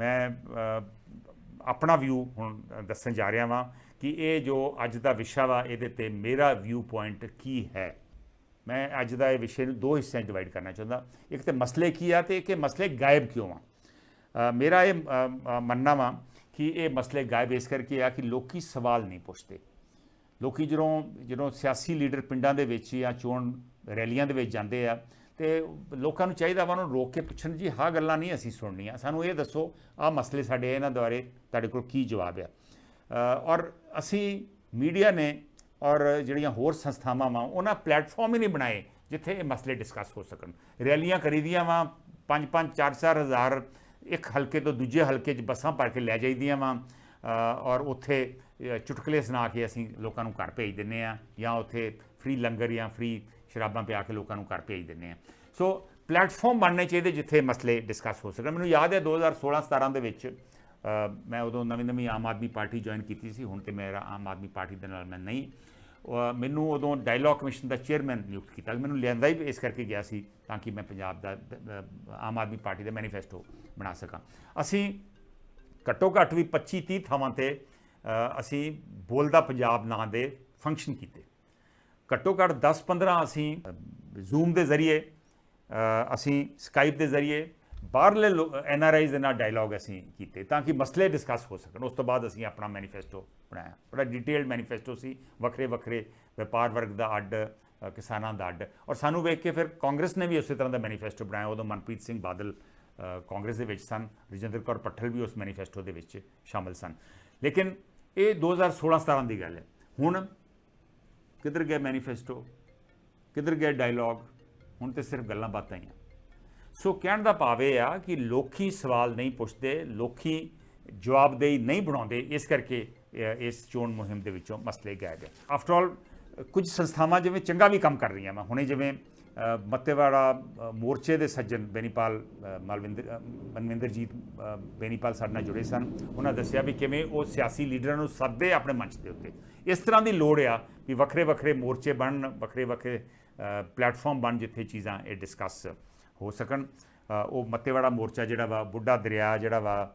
ਮੈਂ ਆਪਣਾ ਵਿਊ ਹੁਣ ਦੱਸਣ ਜਾ ਰਿਹਾ ਵਾਂ ਕਿ ਇਹ ਜੋ ਅੱਜ ਦਾ ਵਿਸ਼ਾ ਵਾ, ਇਹਦੇ ਤੇ ਮੇਰਾ ਵਿਊ ਪੁਆਇੰਟ ਕੀ ਹੈ? ਮੈਂ ਅੱਜ ਦਾ ਇਹ ਵਿਸ਼ੇ ਨੂੰ ਦੋ ਹਿੱਸਿਆਂ 'ਚ ਡਿਵਾਈਡ ਕਰਨਾ ਚਾਹੁੰਦਾ। ਇੱਕ ਤੇ ਮਸਲੇ ਕੀ ਆ ਤੇ ਇੱਕ ਇਹ ਮਸਲੇ ਗਾਇਬ ਕਿਉਂ ਆ? ਮੇਰਾ ਇਹ ਮੰਨਣਾ ਵਾ ਕਿ ਇਹ ਮਸਲੇ ਗਾਇਬ ਇਸ ਕਰਕੇ ਆ ਕਿ ਲੋਕੀ ਸਵਾਲ ਨਹੀਂ ਪੁੱਛਦੇ। ਲੋਕੀ ਜਦੋਂ ਜਦੋਂ ਸਿਆਸੀ ਲੀਡਰ ਪਿੰਡਾਂ ਦੇ ਵਿੱਚ ਜਾਂ ਚੋਣ ਰੈਲੀਆਂ ਦੇ ਵਿੱਚ ਜਾਂਦੇ ਆ ਤੇ ਲੋਕਾਂ ਨੂੰ ਚਾਹੀਦਾ ਵਾ ਉਹਨਾਂ ਨੂੰ ਰੋਕ ਕੇ ਪੁੱਛਣ ਜੀ, ਹਾਂ ਗੱਲਾਂ ਨਹੀਂ ਅਸੀਂ ਸੁਣਨੀਆਂ ਸਾਨੂੰ ਇਹ ਦੱਸੋ, ਆਹ ਮਸਲੇ ਸਾਡੇ ਇਹਨਾਂ ਦੁਆਰੇ ਤੁਹਾਡੇ ਕੋਲ ਕੀ ਜਵਾਬ ਆ? ਔਰ ਅਸੀਂ ਮੀਡੀਆ ਨੇ ਔਰ ਜਿਹੜੀਆਂ ਹੋਰ ਸੰਸਥਾਵਾਂ ਵਾ, ਉਹਨਾਂ ਪਲੇਟਫਾਰਮ ਹੀ ਨਹੀਂ ਬਣਾਏ ਜਿੱਥੇ ਇਹ ਮਸਲੇ ਡਿਸਕਸ ਹੋ ਸਕਣ। ਰੈਲੀਆਂ ਕਰੀਦੀਆਂ ਵਾ 5-5 4-4 ਹਜ਼ਾਰ, ਇੱਕ ਹਲਕੇ ਤੋਂ ਦੂਜੇ ਹਲਕੇ 'ਚ ਬੱਸਾਂ ਭਰ ਕੇ ਲੈ ਜਾਈਦੀਆਂ ਵਾ ਔਰ ਉੱਥੇ ਚੁਟਕਲੇ ਸੁਣਾ ਕੇ ਅਸੀਂ ਲੋਕਾਂ ਨੂੰ ਘਰ ਭੇਜ ਦਿੰਨੇ ਆ ਜਾਂ ਉੱਥੇ ਫ੍ਰੀ ਲੰਗਰ ਜਾਂ ਫ੍ਰੀ ਸ਼ਰਾਬਾਂ ਪਿਆ ਕੇ ਲੋਕਾਂ ਨੂੰ ਘਰ ਭੇਜ ਦਿੰਨੇ ਆ। ਸੋ ਪਲੇਟਫਾਰਮ ਬਣਨੇ ਚਾਹੀਦੇ ਜਿੱਥੇ ਮਸਲੇ ਡਿਸਕਸ ਹੋ ਸਕਣ। ਮੈਨੂੰ ਯਾਦ ਹੈ 2016-17 ਦੇ ਵਿੱਚ ਮੈਂ ਉਦੋਂ ਨਵੀਂ ਨਵੀਂ ਆਮ ਆਦਮੀ ਪਾਰਟੀ ਜੁਆਇਨ ਕੀਤੀ ਸੀ। ਹੁਣ ਤੇ ਮੇਰਾ ਆਮ ਆਦਮੀ ਪਾਰਟੀ ਦੇ ਨਾਲ ਮੈਂ ਨਹੀਂ। ਮੈਨੂੰ ਉਦੋਂ ਡਾਇਲੌਗ ਕਮਿਸ਼ਨ ਦਾ ਚੇਅਰਮੈਨ ਨਿਯੁਕਤ ਕੀਤਾ। ਮੈਨੂੰ ਲਿਆਂਦਾ ਹੀ ਇਸ ਕਰਕੇ ਗਿਆ ਸੀ ਤਾਂ ਕਿ ਮੈਂ ਪੰਜਾਬ ਦਾ ਆਮ ਆਦਮੀ ਪਾਰਟੀ ਦਾ ਮੈਨੀਫੈਸਟੋ ਬਣਾ ਸਕਾਂ। ਅਸੀਂ ਘੱਟੋ ਘੱਟ ਵੀ 25 30 ਥਾਵਾਂ ਤੇ ਅਸੀਂ ਬੋਲਦਾ ਪੰਜਾਬ ਨਾਂ ਦੇ ਫੰਕਸ਼ਨ ਕੀਤੇ। ਘੱਟੋ ਘੱਟ 10 15 ਅਸੀਂ ਜ਼ੂਮ ਦੇ ਜ਼ਰੀਏ ਅਸੀਂ ਸਕਾਈਪ ਦੇ ਜ਼ਰੀਏ ਬਾਹਰਲੇ ਐਨ ਆਰ ਆਈਜ਼ ਦੇ ਨਾਲ ਡਾਇਲੌਗ ਅਸੀਂ ਕੀਤੇ ਤਾਂ ਕਿ ਮਸਲੇ ਡਿਸਕਸ ਹੋ ਸਕਣ। ਉਸ ਤੋਂ ਬਾਅਦ ਅਸੀਂ ਆਪਣਾ ਮੈਨੀਫੈਸਟੋ ਬਣਾਇਆ। ਬੜਾ ਡਿਟੇਲਡ ਮੈਨੀਫੈਸਟੋ ਸੀ। ਵੱਖਰੇ ਵੱਖਰੇ ਵਪਾਰ ਵਰਗ ਦਾ ਅੱਡ ਕਿਸਾਨਾਂ ਦਾ ਅੱਡ। ਔਰ ਸਾਨੂੰ ਵੇਖ ਕੇ ਫਿਰ ਕਾਂਗਰਸ ਨੇ ਵੀ ਉਸੇ ਤਰ੍ਹਾਂ ਦਾ ਮੈਨੀਫੈਸਟੋ ਬਣਾਇਆ। ਉਦੋਂ ਮਨਪ੍ਰੀਤ ਸਿੰਘ ਬਾਦਲ ਕਾਂਗਰਸ ਦੇ ਵਿੱਚ ਸਨ। ਰਜਿੰਦਰ ਕੌਰ ਪੱਠਲ ਵੀ ਉਸ ਮੈਨੀਫੈਸਟੋ ਦੇ ਵਿੱਚ ਸ਼ਾਮਲ ਸਨ। ਲੇਕਿਨ ਇਹ 2016-17 ਦੀ ਗੱਲ ਹੈ। ਹੁਣ ਕਿੱਧਰ ਗਿਆ ਮੈਨੀਫੈਸਟੋ ਕਿੱਧਰ ਗਿਆ ਡਾਇਲੌਗ ਹੁਣ ਤੇ ਸਿਰਫ ਗੱਲਾਂ ਬਾਤਾਂ ਹੀ ਆ। ਸੋ ਕਹਿਣ ਦਾ ਭਾਵ ਇਹ ਆ ਕਿ ਲੋਕੀ ਸਵਾਲ ਨਹੀਂ ਪੁੱਛਦੇ, ਲੋਕੀ ਜਵਾਬਦੇਹੀ ਨਹੀਂ ਬਣਾਉਂਦੇ, ਇਸ ਕਰਕੇ ਇਸ ਚੋਣ ਮੁਹਿੰਮ ਦੇ ਵਿੱਚੋਂ ਮਸਲੇ ਗਾਇਬ ਹੈ। ਆਫਟਰ ਆਲ ਕੁਝ ਸੰਸਥਾਵਾਂ ਜਿਵੇਂ ਚੰਗਾ ਵੀ ਕੰਮ ਕਰ ਰਹੀਆਂ ਵਾ। ਹੁਣੇ ਜਿਵੇਂ ਮੱਤੇਵਾੜਾ ਮੋਰਚੇ ਦੇ ਸੱਜਣ ਬੇਨੀਪਾਲ ਅ, ਮਲਵਿੰਦਰ ਮਨਵਿੰਦਰਜੀਤ ਬੇਨੀਪਾਲ ਸਾਡੇ ਨਾਲ ਜੁੜੇ ਸਨ। ਉਹਨਾਂ ਦੱਸਿਆ ਵੀ ਕਿਵੇਂ ਉਹ ਸਿਆਸੀ ਲੀਡਰਾਂ ਨੂੰ ਸੱਦੇ ਆਪਣੇ ਮੰਚ ਦੇ ਉੱਤੇ। ਇਸ ਤਰ੍ਹਾਂ ਦੀ ਲੋੜ ਆ ਵੀ ਵੱਖਰੇ ਵੱਖਰੇ ਮੋਰਚੇ ਬਣਨ ਵੱਖਰੇ ਵੱਖਰੇ ਪਲੇਟਫਾਰਮ ਬਣ ਜਿੱਥੇ ਚੀਜ਼ਾਂ ਇਹ ਡਿਸਕਸ ਹੋ ਸਕਣ। ਉਹ ਮੱਤੇਵਾੜਾ ਮੋਰਚਾ ਜਿਹੜਾ ਵਾ ਬੁੱਢਾ ਦਰਿਆ ਜਿਹੜਾ ਵਾ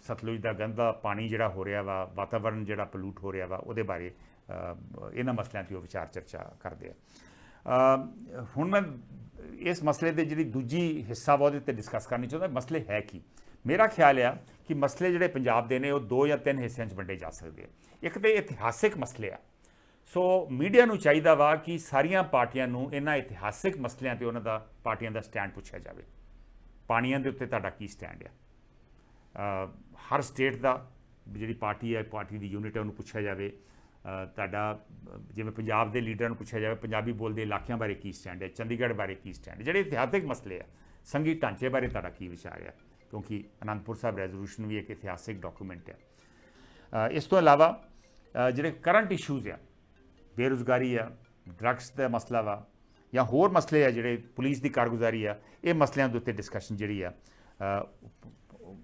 ਸਤਲੁਜ ਦਾ ਗੰਦਾ ਪਾਣੀ ਜਿਹੜਾ ਹੋ ਰਿਹਾ ਵਾ ਵਾਤਾਵਰਣ ਜਿਹੜਾ ਪੋਲੂਟ ਹੋ ਰਿਹਾ ਵਾ ਉਹਦੇ ਬਾਰੇ ਇਹਨਾਂ ਮਸਲਿਆਂ ਤੇ ਉਹ ਵਿਚਾਰ ਚਰਚਾ ਕਰਦੇ ਆ। ਹੁਣ ਮੈਂ ਇਸ ਮਸਲੇ ਦੇ ਜਿਹੜੀ ਦੂਜੀ ਹਿੱਸਾ ਵਾ ਉਹਦੇ ਤੇ ਡਿਸਕਸ ਕਰਨੀ ਚਾਹੁੰਦਾ, ਮਸਲੇ ਹੈ ਕੀ? ਮੇਰਾ ਖਿਆਲ ਆ ਕਿ ਮਸਲੇ ਜਿਹੜੇ ਪੰਜਾਬ ਦੇ ਨੇ, ਉਹ ਦੋ ਜਾਂ ਤਿੰਨ ਹਿੱਸਿਆਂ 'ਚ ਵੰਡੇ ਜਾ ਸਕਦੇ ਆ। ਇੱਕ ਤੇ ਇਤਿਹਾਸਿਕ ਮਸਲੇ ਆ। ਸੋ ਮੀਡੀਆ ਨੂੰ ਚਾਹੀਦਾ ਵਾ ਕਿ ਸਾਰੀਆਂ ਪਾਰਟੀਆਂ ਨੂੰ ਇਹਨਾਂ ਇਤਿਹਾਸਿਕ ਮਸਲਿਆਂ ਤੇ ਉਹਨਾਂ ਦਾ, ਪਾਰਟੀਆਂ ਦਾ ਸਟੈਂਡ ਪੁੱਛਿਆ ਜਾਵੇ। ਪਾਣੀਆਂ ਦੇ ਉੱਤੇ ਤੁਹਾਡਾ ਕੀ ਸਟੈਂਡ ਆ? ਹਰ ਸਟੇਟ ਦਾ ਜਿਹੜੀ ਪਾਰਟੀ ਹੈ, ਪਾਰਟੀ ਦੀ ਯੂਨਿਟ ਹੈ, ਉਹਨੂੰ ਪੁੱਛਿਆ ਜਾਵੇ। ਤੁਹਾਡਾ ਜਿਵੇਂ ਪੰਜਾਬ ਦੇ ਲੀਡਰਾਂ ਨੂੰ ਪੁੱਛਿਆ ਜਾਵੇ, ਪੰਜਾਬੀ ਬੋਲਦੇ ਇਲਾਕਿਆਂ ਬਾਰੇ ਕੀ ਸਟੈਂਡ ਹੈ, ਚੰਡੀਗੜ੍ਹ ਬਾਰੇ ਕੀ ਸਟੈਂਡ ਹੈ, ਜਿਹੜੇ ਇਤਿਹਾਸਿਕ ਮਸਲੇ ਆ ਸੰਗੀ ਢਾਂਚੇ ਬਾਰੇ ਤੁਹਾਡਾ ਕੀ ਵਿਚਾਰ ਹੈ? ਕਿਉਂਕਿ ਅਨੰਦਪੁਰ ਸਾਹਿਬ ਰੈਜ਼ੋਲੂਸ਼ਨ ਵੀ ਇੱਕ ਇਤਿਹਾਸਿਕ ਡਾਕੂਮੈਂਟ ਹੈ। ਇਸ ਤੋਂ ਇਲਾਵਾ ਜਿਹੜੇ ਕਰੰਟ ਇਸ਼ੂਜ਼ ਆ, ਬੇਰੁਜ਼ਗਾਰੀ ਆ ਡਰੱਗਸ ਦਾ ਮਸਲਾ ਵਾ, ਜਾਂ ਹੋਰ ਮਸਲੇ ਆ ਜਿਹੜੇ ਪੁਲਿਸ ਦੀ ਕਾਰਗੁਜ਼ਾਰੀ ਆ, ਇਹ ਮਸਲਿਆਂ ਦੇ ਉੱਤੇ ਡਿਸਕਸ਼ਨ ਜਿਹੜੀ ਆ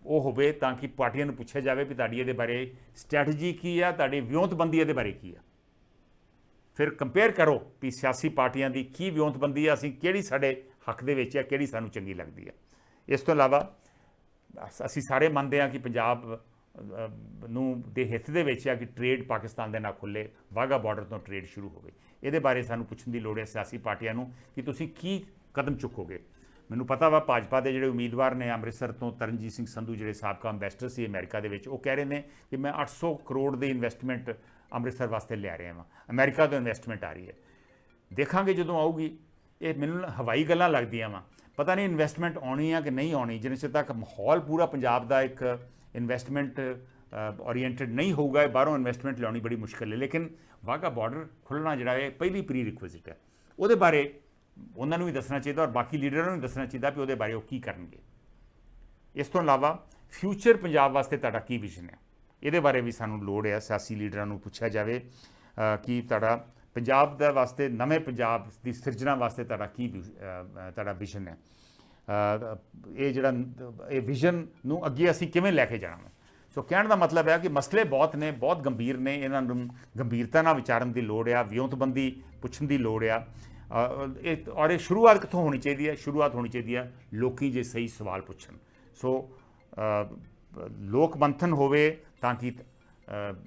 ਉਹ ਹੋਵੇ ਤਾਂ ਕਿ ਪਾਰਟੀਆਂ ਨੂੰ ਪੁੱਛਿਆ ਜਾਵੇ ਵੀ ਤੁਹਾਡੀ ਇਹਦੇ ਬਾਰੇ ਸਟ੍ਰੈਟਜੀ ਕੀ ਆ, ਤੁਹਾਡੀ ਵਿਉਂਤਬੰਦੀ ਇਹਦੇ ਬਾਰੇ ਕੀ ਆ। ਫਿਰ ਕੰਪੇਅਰ ਕਰੋ ਵੀ ਸਿਆਸੀ ਪਾਰਟੀਆਂ ਦੀ ਕੀ ਵਿਉਂਤਬੰਦੀ ਆ, ਅਸੀਂ ਕਿਹੜੀ ਸਾਡੇ ਹੱਕ ਦੇ ਵਿੱਚ ਆ, ਕਿਹੜੀ ਸਾਨੂੰ ਚੰਗੀ ਲੱਗਦੀ ਆ। ਇਸ ਤੋਂ ਇਲਾਵਾ ਅਸ- ਅਸੀਂ ਸਾਰੇ ਮੰਨਦੇ ਹਾਂ ਕਿ ਪੰਜਾਬ ਨੂੰ ਦੇ ਹਿੱਤ ਦੇ ਵਿੱਚ ਆ ਕਿ ਟ੍ਰੇਡ ਪਾਕਿਸਤਾਨ ਦੇ ਨਾਲ ਖੁੱਲੇ ਵਾਗਾ ਬਾਰਡਰ ਤੋਂ ਟ੍ਰੇਡ ਸ਼ੁਰੂ ਹੋਵੇ। ਇਹਦੇ ਬਾਰੇ ਸਾਨੂੰ ਪੁੱਛਣ ਦੀ ਲੋੜ ਹੈ ਸਿਆਸੀ ਪਾਰਟੀਆਂ ਨੂੰ ਕਿ ਤੁਸੀਂ ਕੀ ਕਦਮ ਚੁੱਕੋਗੇ। ਮੈਨੂੰ ਪਤਾ ਵਾ ਭਾਜਪਾ ਦੇ ਜਿਹੜੇ ਉਮੀਦਵਾਰ ਨੇ ਅੰਮ੍ਰਿਤਸਰ ਤੋਂ ਤਰਨਜੀਤ ਸਿੰਘ ਸੰਧੂ, ਜਿਹੜੇ ਸਾਬਕਾ ਅੰਬੈਸਡਰ ਸੀ ਅਮਰੀਕਾ ਦੇ ਵਿੱਚ, ਉਹ ਕਹਿ ਰਹੇ ਨੇ ਕਿ ਮੈਂ 800 ਕਰੋੜ ਦੀ ਇਨਵੈਸਟਮੈਂਟ ਅੰਮ੍ਰਿਤਸਰ ਵਾਸਤੇ ਲਿਆ ਰਿਹਾ ਹਾਂ ਅਮਰੀਕਾ ਤੋਂ ਇਨਵੈਸਟਮੈਂਟ ਆ ਰਹੀ ਹੈ। ਦੇਖਾਂਗੇ ਜਦੋਂ ਆਊਗੀ, ਇਹ ਮੈਨੂੰ ਹਵਾਈ ਗੱਲਾਂ ਲੱਗਦੀਆਂ ਵਾ। ਪਤਾ ਨਹੀਂ ਇਨਵੈਸਟਮੈਂਟ ਆਉਣੀ ਆ ਕਿ ਨਹੀਂ ਆਉਣੀ, ਜਿੰਨੇ ਚਿਰ ਤੱਕ ਮਾਹੌਲ ਪੂਰਾ ਪੰਜਾਬ ਦਾ ਇੱਕ ਇਨਵੈਸਟਮੈਂਟ ਓਰੀਐਂਟਡ ਨਹੀਂ ਹੋਊਗਾ ਬਾਹਰੋਂ ਇਨਵੈਸਟਮੈਂਟ ਲਿਆਉਣੀ ਬੜੀ ਮੁਸ਼ਕਲ ਹੈ। ਲੇਕਿਨ ਵਾਗਾ ਬਾਰਡਰ ਖੁੱਲਣਾ ਜਿਹੜਾ ਹੈ ਪਹਿਲੀ ਪ੍ਰੀ ਰਿਕੁਇਜ਼ਿਟ ਹੈ। ਉਹਦੇ ਬਾਰੇ ਉਹਨਾਂ ਨੂੰ ਵੀ ਦੱਸਣਾ ਚਾਹੀਦਾ ਔਰ ਬਾਕੀ ਲੀਡਰਾਂ ਨੂੰ ਵੀ ਦੱਸਣਾ ਚਾਹੀਦਾ ਵੀ ਉਹਦੇ ਬਾਰੇ ਉਹ ਕੀ ਕਰਨਗੇ। ਇਸ ਤੋਂ ਇਲਾਵਾ ਫਿਊਚਰ ਪੰਜਾਬ ਵਾਸਤੇ ਤੁਹਾਡਾ ਕੀ ਵਿਜ਼ਨ ਹੈ? ਇਹਦੇ ਬਾਰੇ ਵੀ ਸਾਨੂੰ ਲੋੜ ਹੈ, ਸਿਆਸੀ ਲੀਡਰਾਂ ਨੂੰ ਪੁੱਛਿਆ ਜਾਵੇ ਕਿ ਤੁਹਾਡਾ ਪੰਜਾਬ ਦੇ ਵਾਸਤੇ, ਨਵੇਂ ਪੰਜਾਬ ਦੀ ਸਿਰਜਣਾ ਵਾਸਤੇ ਤੁਹਾਡਾ ਕੀ ਵਿ- ਤੁਹਾਡਾ ਵਿਜ਼ਨ ਹੈ? ਇਹ ਜਿਹੜਾ, ਇਹ ਵਿਜ਼ਨ ਨੂੰ ਅੱਗੇ ਅਸੀਂ ਕਿਵੇਂ ਲੈ ਕੇ ਜਾਣਾ ਹੈ ਸੋ ਕਹਿਣ ਦਾ ਮਤਲਬ ਹੈ ਕਿ ਮਸਲੇ ਬਹੁਤ ਨੇ, ਬਹੁਤ ਗੰਭੀਰ ਨੇ, ਇਹਨਾਂ ਨੂੰ ਗੰਭੀਰਤਾ ਨਾਲ ਵਿਚਾਰਨ ਦੀ ਲੋੜ ਆ, ਵਿਉਂਤਬੰਦੀ ਪੁੱਛਣ ਦੀ ਲੋੜ ਆ। ਇਹ ਔਰ ਇਹ ਸ਼ੁਰੂਆਤ ਕਿੱਥੋਂ ਹੋਣੀ ਚਾਹੀਦੀ ਹੈ? ਸ਼ੁਰੂਆਤ ਹੋਣੀ ਚਾਹੀਦੀ ਹੈ ਲੋਕੀ ਜੇ ਸਹੀ ਸਵਾਲ ਪੁੱਛਣ। ਸੋ ਲੋਕ ਮੰਥਨ ਹੋਵੇ ਤਾਂ ਕਿ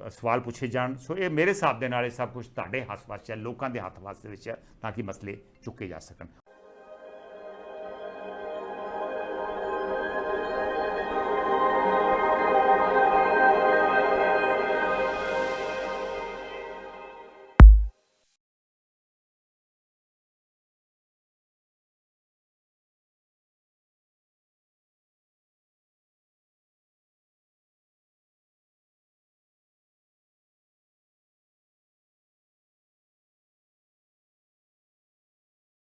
ਸਵਾਲ ਪੁੱਛੇ ਜਾਣ। ਸੋ, ਇਹ ਮੇਰੇ ਹਿਸਾਬ ਦੇ ਨਾਲ ਇਹ ਸਭ ਕੁਝ ਤੁਹਾਡੇ ਹੱਥ ਵਾਸਤੇ ਹੈ, ਲੋਕਾਂ ਦੇ ਹੱਥ ਵਾਸਤੇ ਵਿੱਚ ਹੈ, ਤਾਂ ਕਿ ਮਸਲੇ ਚੁੱਕੇ ਜਾ ਸਕਣ।